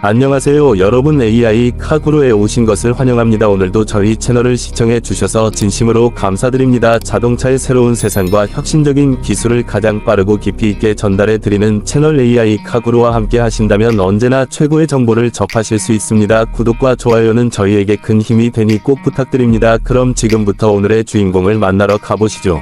안녕하세요 여러분. AI 카구로에 오신 것을 환영합니다. 오늘도 저희 채널을 시청해 주셔서 진심으로 감사드립니다. 자동차의 새로운 세상과 혁신적인 기술을 가장 빠르고 깊이 있게 전달해 드리는 채널 AI 카구로와 함께 하신다면 언제나 최고의 정보를 접하실 수 있습니다. 구독과 좋아요는 저희에게 큰 힘이 되니 꼭 부탁드립니다. 그럼 지금부터 오늘의 주인공을 만나러 가보시죠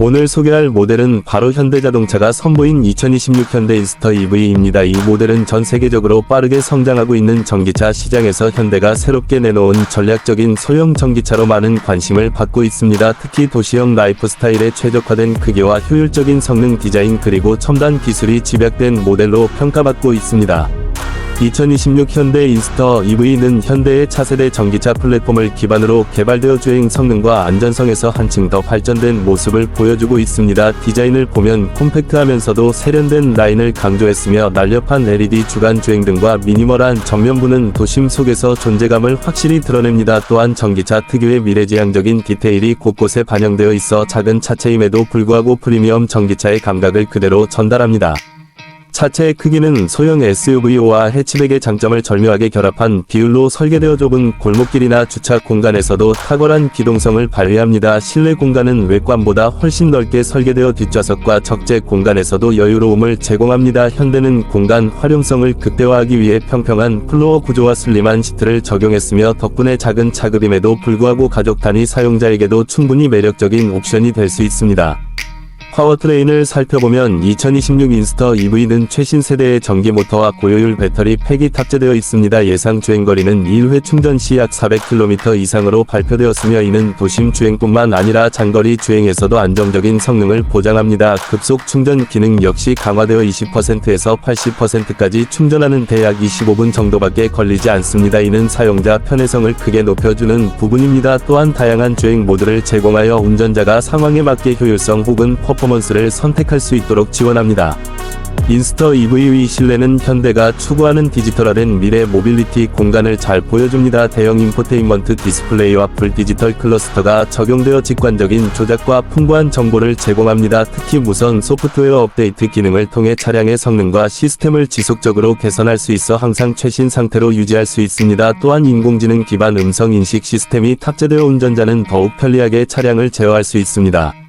오늘 소개할 모델은 바로 현대자동차가 선보인 2026 현대 인스터 EV입니다. 이 모델은 전 세계적으로 빠르게 성장하고 있는 전기차 시장에서 현대가 새롭게 내놓은 전략적인 소형 전기차로 많은 관심을 받고 있습니다. 특히 도시형 라이프 스타일에 최적화된 크기와 효율적인 성능 디자인 그리고 첨단 기술이 집약된 모델로 평가받고 있습니다. 2026 현대 인스터 EV는 현대의 차세대 전기차 플랫폼을 기반으로 개발되어 주행 성능과 안전성에서 한층 더 발전된 모습을 보여주고 있습니다. 디자인을 보면 콤팩트하면서도 세련된 라인을 강조했으며 날렵한 LED 주간 주행 등과 미니멀한 전면부는 도심 속에서 존재감을 확실히 드러냅니다. 또한 전기차 특유의 미래지향적인 디테일이 곳곳에 반영되어 있어 작은 차체임에도 불구하고 프리미엄 전기차의 감각을 그대로 전달합니다. 차체의 크기는 소형 SUV와 해치백의 장점을 절묘하게 결합한 비율로 설계되어 좁은 골목길이나 주차 공간에서도 탁월한 기동성을 발휘합니다. 실내 공간은 외관보다 훨씬 넓게 설계되어 뒷좌석과 적재 공간에서도 여유로움을 제공합니다. 현대는 공간 활용성을 극대화하기 위해 평평한 플로어 구조와 슬림한 시트를 적용했으며 덕분에 작은 차급임에도 불구하고 가족 단위 사용자에게도 충분히 매력적인 옵션이 될 수 있습니다. 파워트레인을 살펴보면 2026 인스터 EV는 최신 세대의 전기 모터와 고효율 배터리 팩이 탑재되어 있습니다. 예상 주행거리는 1회 충전 시 약 400km 이상으로 발표되었으며 이는 도심 주행뿐만 아니라 장거리 주행에서도 안정적인 성능을 보장합니다. 급속 충전 기능 역시 강화되어 20%에서 80%까지 충전하는 대약 25분 정도밖에 걸리지 않습니다. 이는 사용자 편의성을 크게 높여주는 부분입니다. 또한 다양한 주행 모드를 제공하여 운전자가 상황에 맞게 효율성 혹은 퍼포먼스 를 선택할 수 있도록 지원합니다. 인스터 EV의 실내는 현대가 추구하는 디지털화된 미래 모빌리티 공간을 잘 보여줍니다. 대형 인포테인먼트 디스플레이와 풀 디지털 클러스터가 적용되어 직관적인 조작과 풍부한 정보를 제공합니다. 특히 무선 소프트웨어 업데이트 기능을 통해 차량의 성능과 시스템을 지속적으로 개선할 수 있어 항상 최신 상태로 유지할 수 있습니다. 또한 인공지능 기반 음성 인식 시스템이 탑재되어 운전자는 더욱 편리하게 차량을 제어할 수 있습니다.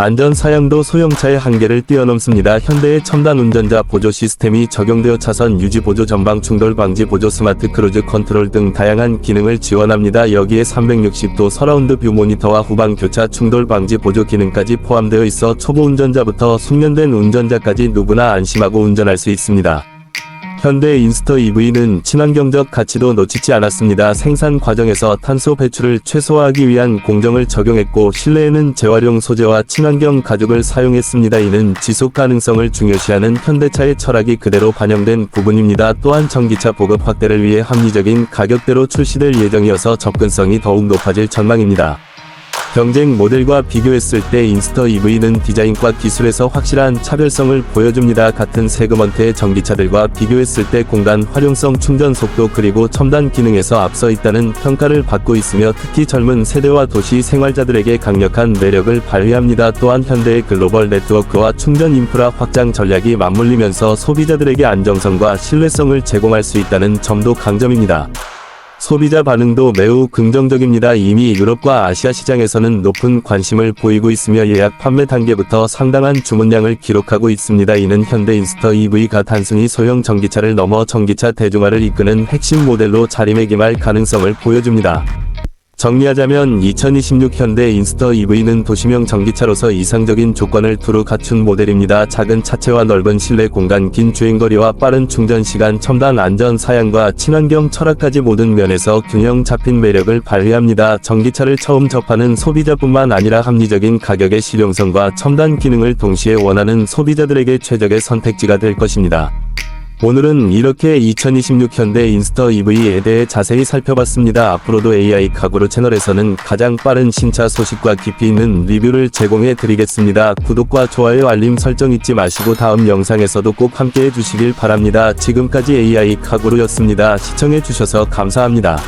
안전 사양도 소형차의 한계를 뛰어넘습니다. 현대의 첨단 운전자 보조 시스템이 적용되어 차선 유지 보조 전방 충돌 방지 보조 스마트 크루즈 컨트롤 등 다양한 기능을 지원합니다. 여기에 360도 서라운드 뷰 모니터와 후방 교차 충돌 방지 보조 기능까지 포함되어 있어 초보 운전자부터 숙련된 운전자까지 누구나 안심하고 운전할 수 있습니다. 현대 인스터 EV는 친환경적 가치도 놓치지 않았습니다. 생산 과정에서 탄소 배출을 최소화하기 위한 공정을 적용했고 실내에는 재활용 소재와 친환경 가죽을 사용했습니다. 이는 지속 가능성을 중요시하는 현대차의 철학이 그대로 반영된 부분입니다. 또한 전기차 보급 확대를 위해 합리적인 가격대로 출시될 예정이어서 접근성이 더욱 높아질 전망입니다. 경쟁 모델과 비교했을 때 인스터 EV는 디자인과 기술에서 확실한 차별성을 보여줍니다. 같은 세그먼트의 전기차들과 비교했을 때 공간 활용성 충전 속도 그리고 첨단 기능에서 앞서 있다는 평가를 받고 있으며 특히 젊은 세대와 도시 생활자들에게 강력한 매력을 발휘합니다. 또한 현대의 글로벌 네트워크와 충전 인프라 확장 전략이 맞물리면서 소비자들에게 안정성과 신뢰성을 제공할 수 있다는 점도 강점입니다. 소비자 반응도 매우 긍정적입니다. 이미 유럽과 아시아 시장에서는 높은 관심을 보이고 있으며 예약 판매 단계부터 상당한 주문량을 기록하고 있습니다. 이는 현대 인스터 EV가 단순히 소형 전기차를 넘어 전기차 대중화를 이끄는 핵심 모델로 자리매김할 가능성을 보여줍니다. 정리하자면 2026 현대 인스터 EV는 도시명 전기차로서 이상적인 조건을 두루 갖춘 모델입니다. 작은 차체와 넓은 실내 공간, 긴 주행거리와 빠른 충전 시간, 첨단 안전 사양과 친환경 철학까지 모든 면에서 균형 잡힌 매력을 발휘합니다. 전기차를 처음 접하는 소비자뿐만 아니라 합리적인 가격의 실용성과 첨단 기능을 동시에 원하는 소비자들에게 최적의 선택지가 될 것입니다. 오늘은 이렇게 2026 현대 인스터 EV에 대해 자세히 살펴봤습니다. 앞으로도 AI 카구로 채널에서는 가장 빠른 신차 소식과 깊이 있는 리뷰를 제공해 드리겠습니다. 구독과 좋아요 알림 설정 잊지 마시고 다음 영상에서도 꼭 함께 해주시길 바랍니다. 지금까지 AI 카구로였습니다. 시청해 주셔서 감사합니다.